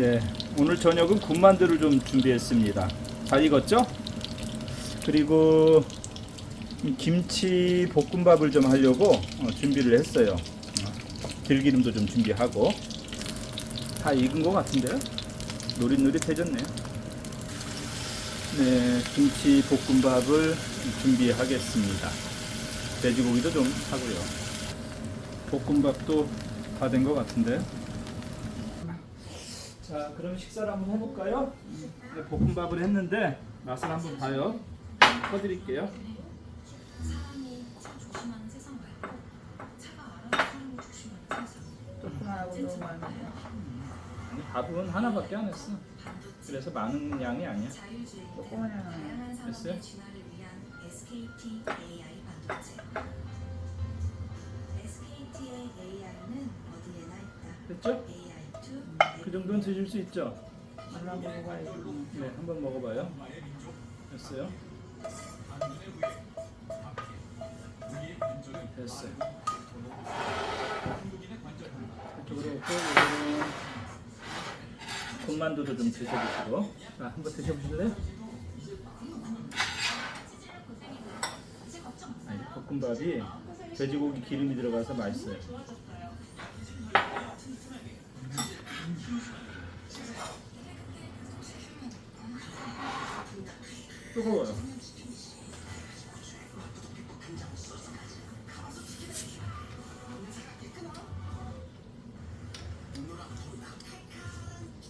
네, 오늘 저녁은 군만두를 좀 준비했습니다. 잘 익었죠? 그리고 김치 볶음밥을 좀 하려고 어, 준비를 했어요. 어, 들기름도 좀 준비하고 다 익은 것 같은데요? 노릇노릇해졌네요. 네, 김치 볶음밥을 준비하겠습니다. 돼지고기도 좀 하고요. 볶음밥도 다 된 것 같은데. 자, 그럼 식사를 한번 해볼까요? 네, 볶음밥을 했는데 맛을 한번 봐요. 퍼드릴게요. 아니, 밥은 하나밖에 안 했어. 그래서 많은 양이 아니야. 어디에나 있다. 됐죠? AI2 그 정도는 드실 수 있죠? 하나 먹어봐야지. 네, 한번 먹어봐요. 됐어요? 됐어요. 이쪽으로 오고 이거는 군만두도 좀 드셔보시고. 자, 한번 드셔보실래요? 아니, 볶음밥이 돼지고기 기름이 들어가서 맛있어요. 뜨거워요.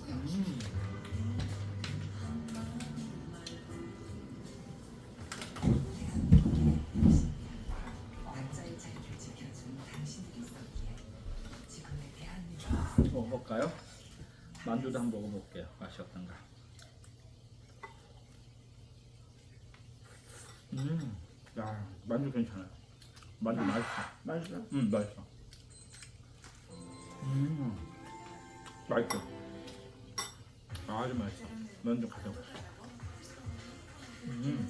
음. 먹어볼까요? 만두도 한번 먹어볼게요. 맛이 어떤가? 음, 야, 만두 괜찮아요. 만두 맛있어. 맛있어? 음, 맛있어. 음, 맛있어. 아주 맛있어. 면좀 가져가. 음,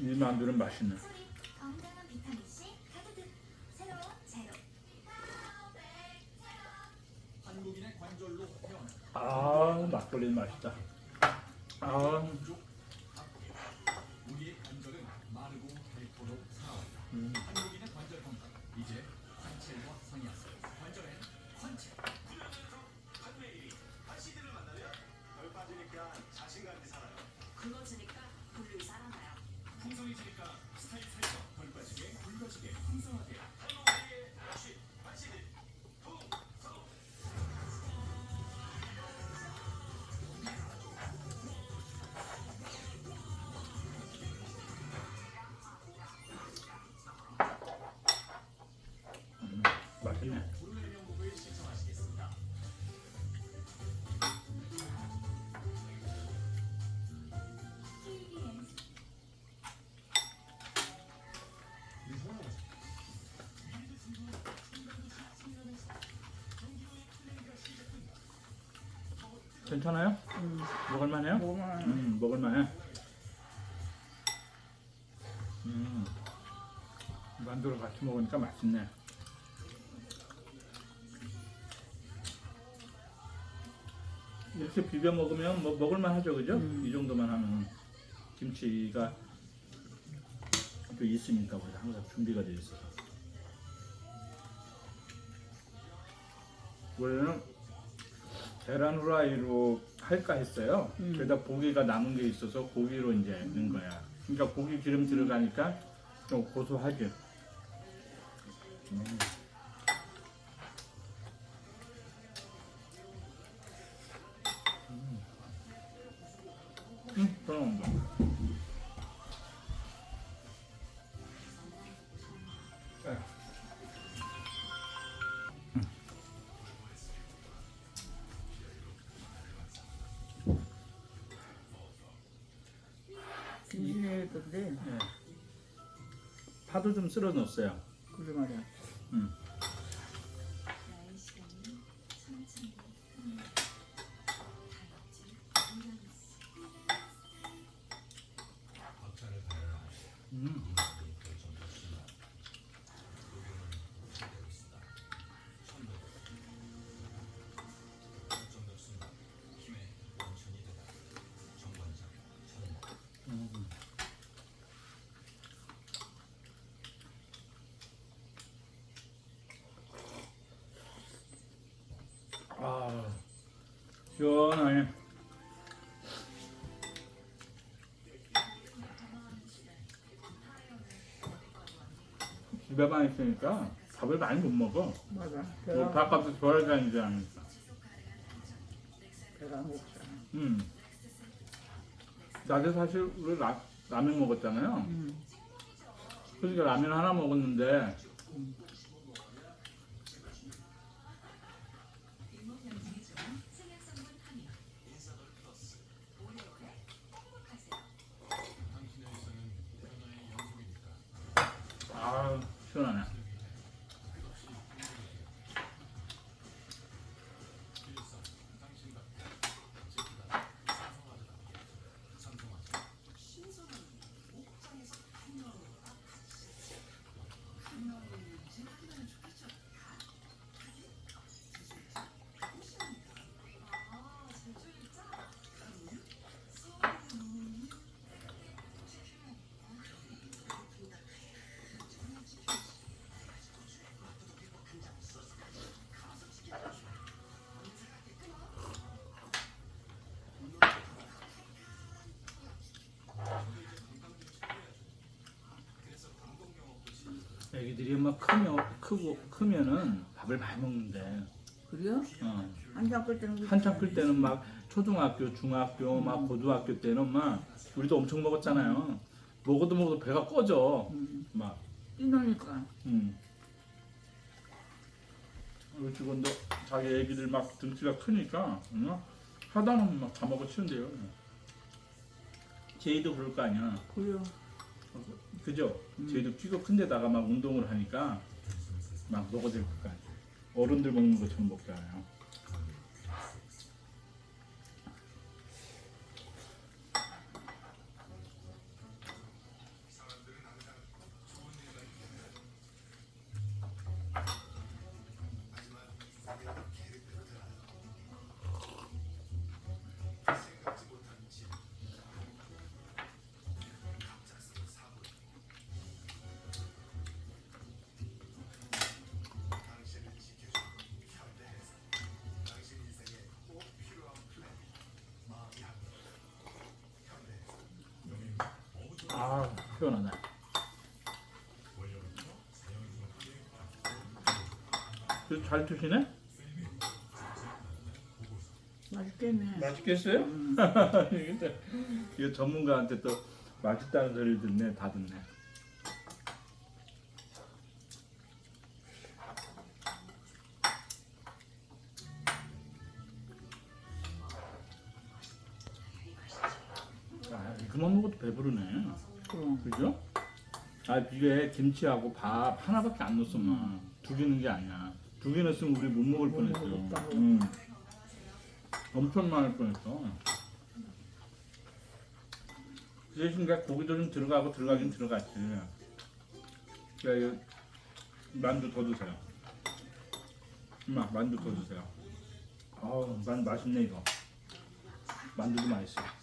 이 만두는 맛있네. 아, 막걸리는 맛있다. 아, 괜찮아요? 음. 먹을만해요? 먹으면 음, 먹을만해. 음, 만두를 같이 먹으니까 맛있네. 이렇게 비벼 먹으면 뭐 먹을만 하죠, 그죠? 음. 이 정도만 하면 김치가 또 있으니까 우리 항상 준비가 돼 있어서. 원래는 계란 후라이로 할까 했어요. 음. 그러다 고기가 남은 게 있어서 고기로 이제 넣은 거야. 그러니까 고기 기름 들어가니까 좀 고소하지. 음. 음. 김치했던데 네. 파도 좀 쓸어 넣었어요. 그래 말이야. 음. 시원하네. 집에만 있으니까 밥을 많이 못 먹어. 맞아. 뭐 배가 밥값도 덜 다니지 않으니까. 안 고프잖아. 음. 낮에 사실 우리 라, 라면 먹었잖아요. 음. 그러니까 라면 하나 먹었는데 애기들이 막 크면 크고 크면은 밥을 많이 먹는데 그래요? 어. 한참 끌 때는 한참 클 때는 막 초등학교, 중학교, 막 고등학교 때는 막 우리도 엄청 먹었잖아요. 먹어도 먹어도 배가 꺼져. 음. 막. 뛰노니까. 음. 우리 직원도 자기 애기들 막 등치가 크니까 응? 하다 보면 막 다 먹어 치운대요. 제이도 그럴 거 아니야. 그래요. 그죠? 음. 제이도 키가 큰 데다가 막 운동을 하니까 막 먹어도 될것 같아. 어른들 먹는 것처럼 먹잖아요. 아. 그래도 잘 드시네? 맛있겠네. 맛있겠어요? 음. 이게 이거 전문가한테 또 맛있다는 소리를 듣네, 다 듣네. 배부르네. 그럼. 그죠? 아 이게 김치하고 밥 하나밖에 안 넣었어 막두 개 넣은 게 아니야 두 개 넣었으면 우리 못 먹을 못 뻔했어 먹었다. 응. 엄청 많을 뻔했어 그 대신 그 고기도 좀 들어가고 들어가긴 들어갔지 야 이거 만두 더 드세요 엄마 만두 더 드세요 아우 만 맛있네 이거 만두도 맛있어 어.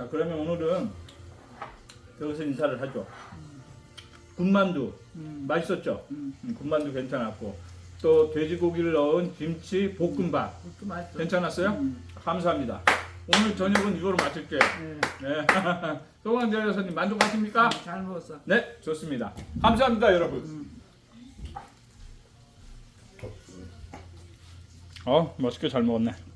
자 그러면 오늘은 여기서 인사를 하죠. 군만두 음. 맛있었죠? 음. 음, 군만두 괜찮았고 또 돼지고기를 넣은 김치 볶음밥 그것도 맛있어. 괜찮았어요? 음. 감사합니다. 오늘 저녁은 이거로 마칠게요. 네. 네. 송환재 여사님 만족하십니까? 음, 잘 먹었어. 네, 좋습니다. 감사합니다, 여러분. 음. 어, 맛있게 잘 먹었네.